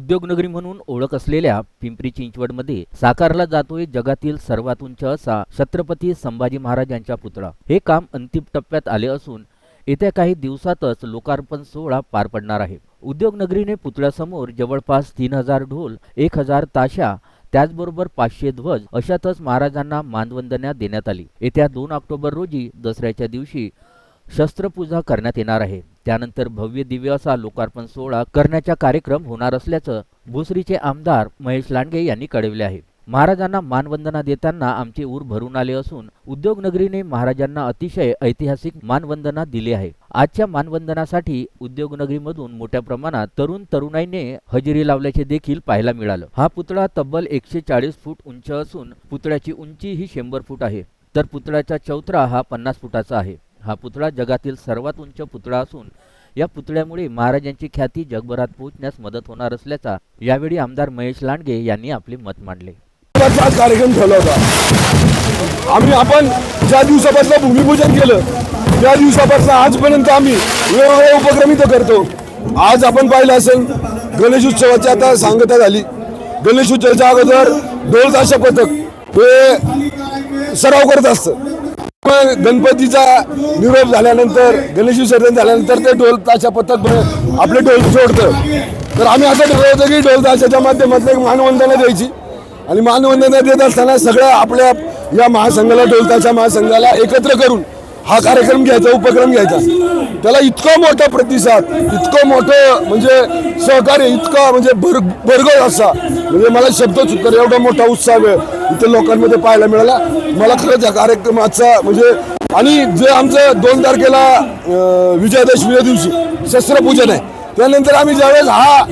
उद्योगनगरी म्हणून ओळख असलेल्या पिंपरी चिंचवडमध्ये साकारला जातोय जगातील सर्वात उंच असा छत्रपती संभाजी महाराज यांचा पुतळा. हे काम अंतिम टप्प्यात आले असून येत्या काही दिवसातच लोकार्पण सोहळा पार पडणार आहे. उद्योगनगरीने पुतळ्यासमोर जवळपास तीन हजार ढोल एक हजार ताशा त्याचबरोबर पाचशे ध्वज अशातच महाराजांना मानवंदना देण्यात आली. येत्या दोन ऑक्टोबर रोजी दसऱ्याच्या दिवशी शस्त्रपूजा करण्यात येणार आहे. त्यानंतर भव्य दिव्य असा लोकार्पण सोहळा करण्याचा कार्यक्रम होणार असल्याचं भोसरीचे आमदार महेश लांडगे यांनी कळविले आहे. महाराजांना मानवंदना देताना आमचे ऊर भरून आले असून उद्योगनगरीने महाराजांना अतिशय ऐतिहासिक मानवंदना दिली आहे. आजच्या मानवंदनासाठी उद्योगनगरीमधून मोठ्या प्रमाणात तरुण तरुणाईने हजेरी लावल्याचे देखील पाहायला मिळालं. हा पुतळा तब्बल एकशे चाळीस फूट उंच असून पुतळ्याची उंची ही शंभर फूट आहे. तर पुतळ्याचा चौथरा हा पन्नास फुटाचा आहे. हा पुतळा जगातील सर्वात उंच पुतळा असून या पुतळ्यामुळे महाराजांची ख्याती जगभरात पोहोचण्यास मदत होणार असल्याचा यावेळी आमदार महेश लांडगे यांनी आपले मत मांडले. कार्यक्रम ठेवला होता. आम्ही आपण ज्या दिवसापासून भूमिपूजन केलं त्या दिवसापासून आजपर्यंत आम्ही वेगवेगळ्या उपक्रम इथं करतो. आज आपण पाहिलं असेल गणेश उत्सवाची आता सांगता झाली. गणेशोत्सवाच्या अगोदर ढोल ताशा पथक हे सराव करत असतं. गणपतीचा निरोप झाल्यानंतर गणेश विसर्जन झाल्यानंतर ते ढोल ताशा पथक आपले ढोल सोडतं तर आम्ही असं ठरवलं की ढोल ताशाच्या माध्यमातून एक मानवंदना द्यायची. आणि मानवंदना देत असताना सगळ्या आपल्या या महासंघाला ढोलताच्या महासंघाला एकत्र करून हा कार्यक्रम घ्यायचा उपक्रम घ्यायचा. त्याला इतका मोठा प्रतिसाद इतकं मोठं म्हणजे सहकार्य इतका म्हणजे भर भरगळ असा. म्हणजे मला शब्द सुकर एवढा मोठा उत्साह इथे लोकांमध्ये पाहायला मिळाला. मला खरंच या कार्यक्रमाचा म्हणजे आणि जे आमचं दोन तारखेला विजयादशमीच्या दिवशी शस्त्रपूजन आहे. त्यानंतर आम्ही ज्यावेळेस हा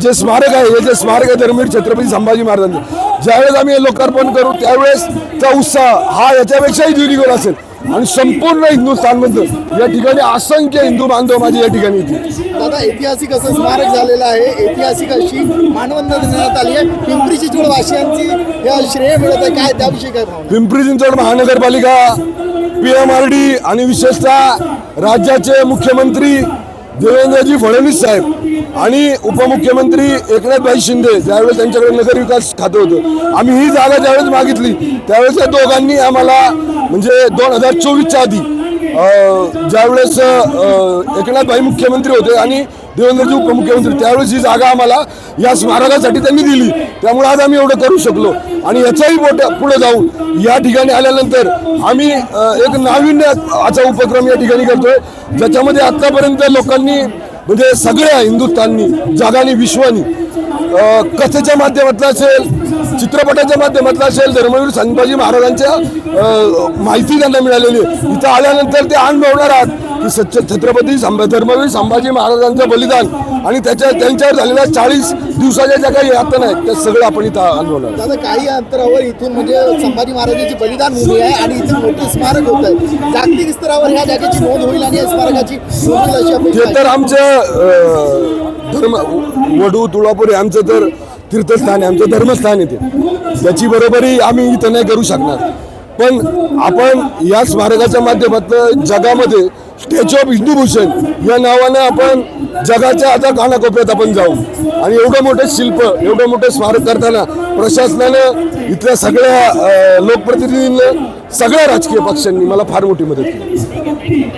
जे स्मारक आहे हे जे स्मारक आहे धर्मवीर छत्रपती संभाजी महाराजांचं ज्यावेळेस आम्ही लोकार्पण करू त्यावेळेस त्या उत्साह हा याच्यापेक्षाही द्विगुण असेल. आणि संपूर्ण हिंदुस्थानमधलं या ठिकाणी असंख्य हिंदू बांधव माझे या ठिकाणी येतील. दादा ऐतिहासिक असं स्मारक झालेलं आहे. ऐतिहासिक अशी मानवंदना देण्यात आली आहे. पिंपरी चिंचवड वासियांची या श्रेय मिळत आहे. काय त्याविषयी काय पिंपरी चिंचवड महानगरपालिका पी एम आर डी आणि विशेषतः राज्याचे मुख्यमंत्री देवेंद्रजी फडणवीस साहेब आणि उपमुख्यमंत्री एकनाथभाई शिंदे ज्यावेळेस त्यांच्याकडे नगरविकास खातं होतं. आम्ही ही जागा ज्यावेळेस मागितली त्यावेळेस त्या दोघांनी आम्हाला म्हणजे दोन हजार चोवीसच्या आधी ज्यावेळेस एकनाथभाई मुख्यमंत्री होते आणि देवेंद्रजी उपमुख्यमंत्री त्यावेळेस ही जागा आम्हाला या स्मारकासाठी त्यांनी दिली. त्यामुळे आज आम्ही एवढं करू शकलो. आणि याच्याही मोठ्या पुढे जाऊन या ठिकाणी आल्यानंतर आम्ही एक एक नाविन्याचा उपक्रम या ठिकाणी करतोय ज्याच्यामध्ये आत्तापर्यंत लोकांनी म्हणजे सगळ्या हिंदुस्थाननी जगाने विश्वानी कथेच्या माध्यमातलं असेल चित्रपटाच्या माध्यमातलं असेल धर्मवीर संभाजी महाराजांच्या माहिती त्यांना मिळालेली आहे. इथं आल्यानंतर ते अनुभवणार आहात की सच्च छत्रपती संभ धर्मवीर संभाजी महाराजांचं बलिदान आणि त्याच्या त्यांच्यावर झालेल्या चाळीस दिवसाच्या ज्या काही यातना आहेत त्या सगळं आपण इथं अनुभवणार दादा काही अंतरावर इथून म्हणजे संभाजी महाराजांची बलिदान भूमी आहे आणि इथून मोठं स्मारक होत आहे. जागतिक स्तरावर ह्या जागेची नोंद होईल आणि या स्मारकाची नोंद होईल अशी अपेक्षा ते. तर आमचं अ, धर्म वडू तुळापूर हे आमचं तर तीर्थस्थान आहे आमचं धर्मस्थान आहे ते. त्याची बरोबरी आम्ही इथं नाही करू शकणार. पण आपण या स्मारकाच्या माध्यमातून जगामध्ये स्टॅच्यू ऑफ हिंदूभूषण या नावानं आपण जगाच्या आता कानाकोपऱ्यात आपण जाऊ. आणि एवढं मोठं शिल्प एवढं मोठं स्मारक करताना प्रशासनानं इथल्या सगळ्या लोकप्रतिनिधींना सगळ्या राजकीय पक्षांनी मला फार मोठी मदत केली.